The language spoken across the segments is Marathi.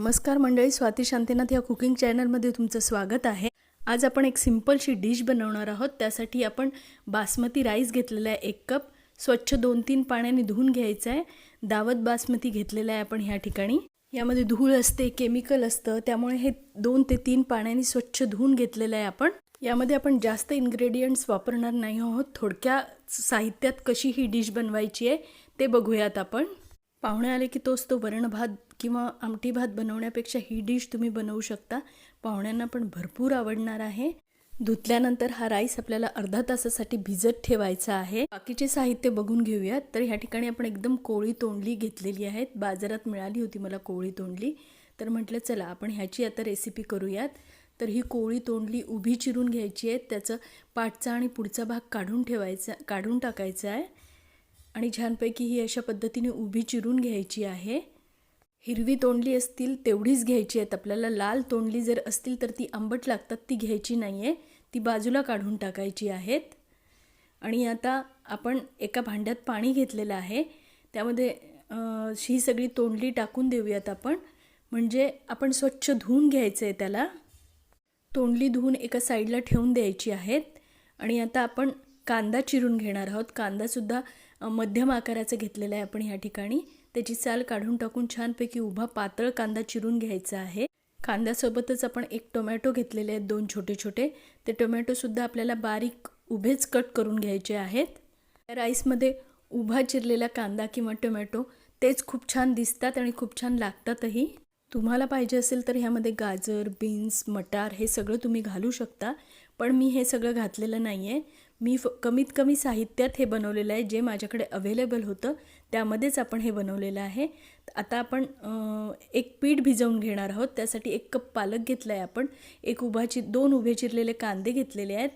नमस्कार मंडळी स्वाती शांतीनाथ या कुकिंग चॅनलमध्ये तुमचं स्वागत आहे. आज आपण एक सिम्पलशी डिश बनवणार आहोत. त्यासाठी आपण बासमती राईस घेतलेला आहे एक कप. स्वच्छ दोन तीन पाण्याने धुवून घ्यायचं आहे. दावत बासमती घेतलेला आहे आपण ह्या ठिकाणी. यामध्ये धूळ असते केमिकल असतं. त्यामुळे हे दोन ते तीन पाण्याने स्वच्छ धुवून घेतलेलं आहे आपण. यामध्ये आपण जास्त इन्ग्रेडियंट्स वापरणार नाही आहोत. थोडक्या साहित्यात कशी ही डिश बनवायची आहे ते बघूयात आपण. पाहुणे आले की तोच तो वरण भात किंवा आमटी भात बनवण्यापेक्षा ही डिश तुम्ही बनवू शकता. पाहुण्यांना पण भरपूर आवडणार आहे. धुतल्यानंतर हा राईस आपल्याला अर्धा तासासाठी भिजत ठेवायचा आहे. बाकीचे साहित्य बघून घेऊयात. तर ह्या ठिकाणी आपण एकदम कोळी तोंडली घेतलेली आहेत. बाजारात मिळाली होती मला कोळी तोंडली. तर म्हटलं चला आपण ह्याची आता रेसिपी करूयात. तर ही कोळी तोंडली उभी चिरून घ्यायची आहे. त्याचं पाठचा आणि पुढचा भाग काढून ठेवायचा काढून टाकायचा आहे. आणि छानपैकी ही अशा पद्धतीने उभी चिरून घ्यायची आहे. हिरवी तोंडली असतील तेवढीच घ्यायची आहेत. आपल्याला लाल तोंडली जर असतील तर ती आंबट लागतात ती घ्यायची नाही आहे ती बाजूला काढून टाकायची आहेत. आणि आता आपण एका भांड्यात पाणी घेतलेलं आहे. त्यामध्ये ही सगळी तोंडली टाकून देऊयात आपण. म्हणजे आपण स्वच्छ धुवून घ्यायचं आहे त्याला. तोंडली धुवून एका साईडला ठेवून द्यायची आहेत. आणि आता आपण कांदा चिरून घेणार आहोत. कांदासुद्धा मध्यम आकाराचं घेतलेला आहे आपण ह्या ठिकाणी. त्याची साल काढून टाकून छानपैकी उभा पातळ कांदा चिरून घ्यायचा आहे. कांद्यासोबतच आपण एक टोमॅटो घेतलेले आहेत दोन छोटे छोटे ते टोमॅटोसुद्धा आपल्याला बारीक उभेच कट करून घ्यायचे आहेत. राईसमध्ये उभा चिरलेला कांदा किंवा टोमॅटो तेच खूप छान दिसतात आणि खूप छान लागतातही. तुम्हाला पाहिजे असेल तर ह्यामध्ये गाजर बीन्स मटार हे सगळं तुम्ही घालू शकता. पण मी हे सगळं घातलेलं नाही आहे मी फ कमीत कमी साहित्यात हे बनवलेलं आहे जे माझ्याकडे अवेलेबल होतं त्यामध्येच आपण हे बनवलेलं आहे. आता आपण एक पीठ भिजवून घेणार आहोत त्यासाठी एक कप पालक घेतला आहे आपण. एक उभा चि दोन उभे चिरलेले कांदे घेतलेले आहेत.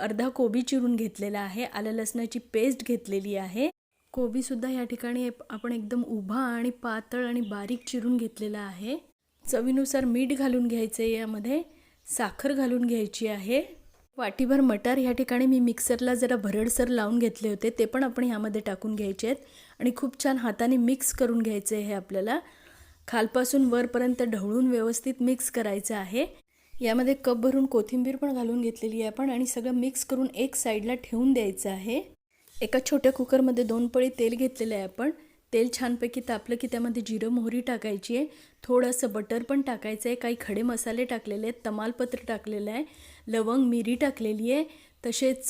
अर्धा कोबी चिरून घेतलेला आहे. आलं लसणाची पेस्ट घेतलेली आहे. कोबीसुद्धा या ठिकाणी आपण एकदम उभा आणि पातळ आणि बारीक चिरून घेतलेला आहे. चवीनुसार मीठ घालून घ्यायचं आहे यामध्ये. साखर घालून घ्यायची आहे. वाटीभर मटार ह्या ठिकाणी मी मिक्सरला जरा भरडसर लावून घेतले होते ते पण आपण ह्यामध्ये टाकून घ्यायचे आहेत. आणि खूप छान हाताने मिक्स करून घ्यायचं आहे हे आपल्याला. खालपासून वरपर्यंत ढवळून व्यवस्थित मिक्स करायचं आहे. यामध्ये कप भरून कोथिंबीर पण घालून घेतलेली आहे आपण आणि सगळं मिक्स करून एक साईडला ठेवून द्यायचं आहे. एका छोट्या कुकरमध्ये दोन पळी तेल घेतलेलं आहे आपण. तेल छानपैकी तापलं की त्यामध्ये जिरं मोहरी टाकायची आहे. थोडंसं बटर पण टाकायचं आहे. काही खडे मसाले टाकलेले आहेत. तमालपत्र टाकलेलं आहे. लवंग मिरी टाकलेली आहे. तसेच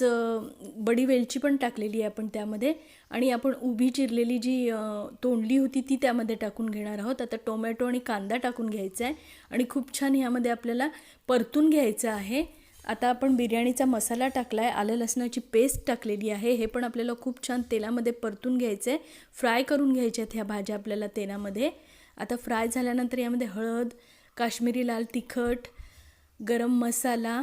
बडी वेलची पण टाकलेली आहे आपण त्यामध्ये. आणि आपण उभी चिरलेली जी तोंडली होती ती त्यामध्ये टाकून घेणार आहोत. आता टोमॅटो आणि कांदा टाकून घ्यायचा आहे. आणि खूप छान ह्यामध्ये आपल्याला परतून घ्यायचं आहे. आता आपण बिर्याणीचा मसाला टाकला आहे आलं लसणाची पेस्ट टाकलेली आहे. हे पण आपल्याला खूप छान तेलामध्ये परतून घ्यायचं आहे फ्राय करून घ्यायच्या आहेत ह्या भाज्या आपल्याला तेलामध्ये. आता फ्राय झाल्यानंतर यामध्ये हळद काश्मीरी लाल तिखट गरम मसाला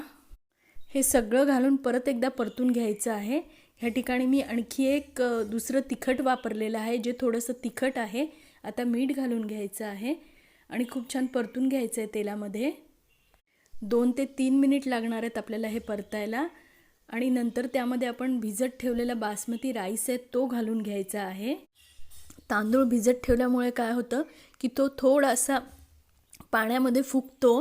हे सगळं घालून परत एकदा परतून घ्यायचं आहे. ह्या ठिकाणी मी आणखी एक दुसरं तिखट वापरलेलं आहे जे थोडंसं तिखट आहे. आता मीठ घालून घ्यायचं आहे. आणि खूप छान परतून घ्यायचं आहे तेलामध्ये. दोन ते तीन मिनिट लागणार आहेत आपल्याला हे परतायला. आणि नंतर त्यामध्ये आपण भिजत ठेवलेला बासमती राईस आहे तो घालून घ्यायचा आहे. तांदूळ भिजत ठेवल्यामुळे काय होतं की तो थोडासा पाण्यामध्ये फुगतो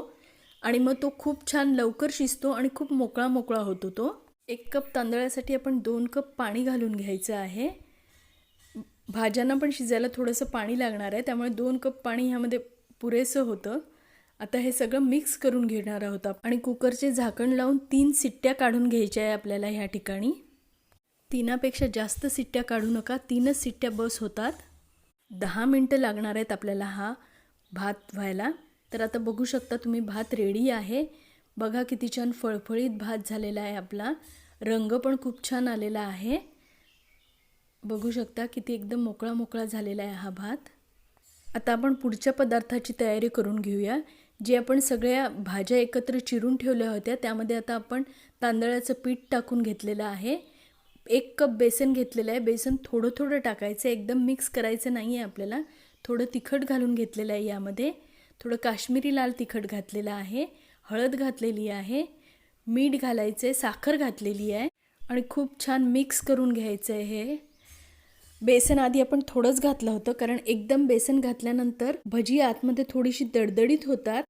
आणि मग तो खूप छान लवकर शिजतो आणि खूप मोकळा मोकळा होतो तो. एक कप तांदळासाठी आपण दोन कप पाणी घालून घ्यायचं आहे. भाज्यांना पण शिजायला थोडंसं पाणी लागणार आहे त्यामुळे दोन कप पाणी ह्यामध्ये पुरेसं होतं. आता हे सगळं मिक्स करून घेणार आहोत आणि कुकरचे झाकण लावून तीन सिट्ट्या काढून घ्यायच्या आहे आपल्याला ह्या ठिकाणी. तीनापेक्षा जास्त सिट्ट्या काढू नका. तीनच सिट्ट्या बस होतात. दहा मिनटं लागणार आहेत आपल्याला हा भात व्हायला. तर आता बघू शकता तुम्ही भात रेडी आहे. बघा किती छान फळफळीत भात झालेला आहे आपला. रंग पण खूप छान आलेला आहे. बघू शकता किती एकदम मोकळा मोकळा झालेला आहे हा भात. आता आपण पुढच्या पदार्थाची तयारी करून घेऊया. जे आपण सगळ्या भाज्या एकत्र चिरून ठेवल्या होत्या त्यामध्ये आता आपण तांदळाचं पीठ टाकून घेतलेलं आहे. एक कप बेसन घेतलेलं आहे. बेसन थोडं थोडं टाकायचं. आहे एकदम मिक्स करायचं नाही आहे आपल्याला. थोडं तिखट घालून घेतलेलं आहे यामध्ये. थोडं काश्मीरी लाल तिखट घातलेलं आहे. हळद घातलेली आहे. मीठ घालायचं आहे साखर घातलेली आहे. आणि खूप छान मिक्स करून घ्यायचं आहे हे. बेसन आधी आपण थोडंच घातलं होतं कारण एकदम बेसन घातल्यानंतर भजी आतमध्ये थोडीशी दडदडीत होतात.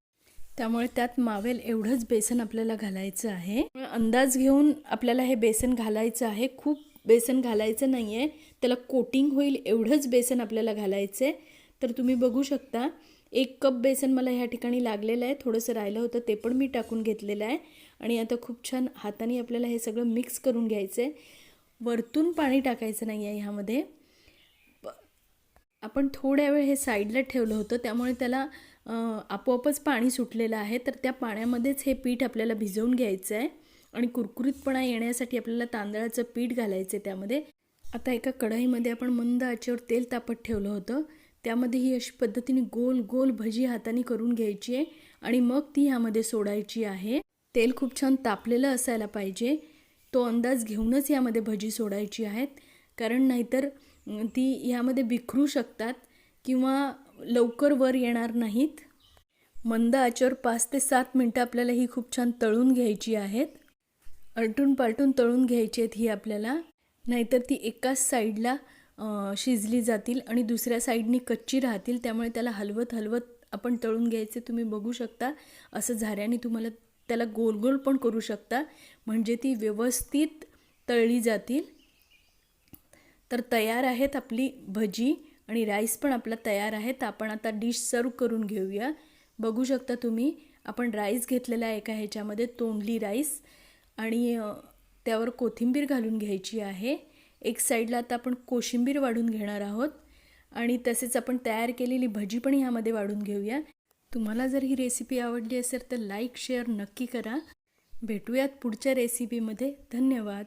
त्यामुळे त्यात मावेल एवढंच बेसन आपल्याला घालायचं आहे. अंदाज घेऊन आपल्याला हे बेसन घालायचं आहे. खूप बेसन घालायचं नाही आहे त्याला कोटिंग होईल एवढंच बेसन आपल्याला घालायचं आहे तर तुम्ही बघू शकता एक कप बेसन मला ह्या ठिकाणी लागलेलं आहे. थोडंसं राहिलं होतं ते पण मी टाकून घेतलेलं आहे. आणि आता खूप छान हाताने आपल्याला हे सगळं मिक्स करून घ्यायचं आहे वरतून पाणी टाकायचं नाही आहे ह्यामध्ये. आपण थोड्या वेळ हे साईडला ठेवलं होतं त्यामुळे त्याला आपोआपच पाणी सुटलेलं आहे. तर त्या पाण्यामध्येच हे पीठ आपल्याला भिजवून घ्यायचं आहे आणि कुरकुरीतपणा येण्यासाठी आपल्याला तांदळाचं पीठ घालायचं आहे त्यामध्ये. आता एका कढईमध्ये आपण मंद आचेवर तेल तापत ठेवलं होतं. त्यामध्ये ही अशी पद्धतीने गोल गोल भजी हाताने करून घ्यायची आहे आणि मग ती ह्यामध्ये सोडायची आहे. तेल खूप छान तापलेलं असायला पाहिजे. तो अंदाज घेऊनच यामध्ये भजी सोडायची आहेत. कारण नाहीतर ती ह्यामध्ये बिखरू शकतात किंवा लवकर वर येणार नाहीत. मंद आचेवर पाच ते सात मिनटं आपल्याला ही खूप छान तळून घ्यायची आहेत. अलटून पालटून तळून घ्यायची आहेत ही आपल्याला. नाहीतर ती एकाच साईडला शिजली जातील आणि दुसऱ्या साईडनी कच्ची राहतील. त्यामुळे त्याला हलवत हलवत आपण तळून घ्यायचे तुम्ही बघू शकता. असं झाऱ्याने तुम्हाला त्याला गोल गोल पण करू शकता. म्हणजे ती व्यवस्थित तळली जातील. तर तयार आहेत आपली भजी आणि राईस पण आपला तयार आहेत आपण आता डिश सर्व करून घेऊया. बघू शकता तुम्ही आपण राईस घेतलेला आहे एका ह्याच्यामध्ये तोंडली राईस. आणि त्यावर कोथिंबीर घालून घ्यायची आहे. एक साईडला आता आपण कोशिंबीर वाढून घेणार आहोत. आणि तसेच आपण तयार केलेली भजी पण ह्यामध्ये वाढून घेऊया. तुम्हाला जर ही रेसिपी आवडली असेल तर लाईक शेअर नक्की करा. भेटूयात पुढच्या रेसिपीमध्ये धन्यवाद.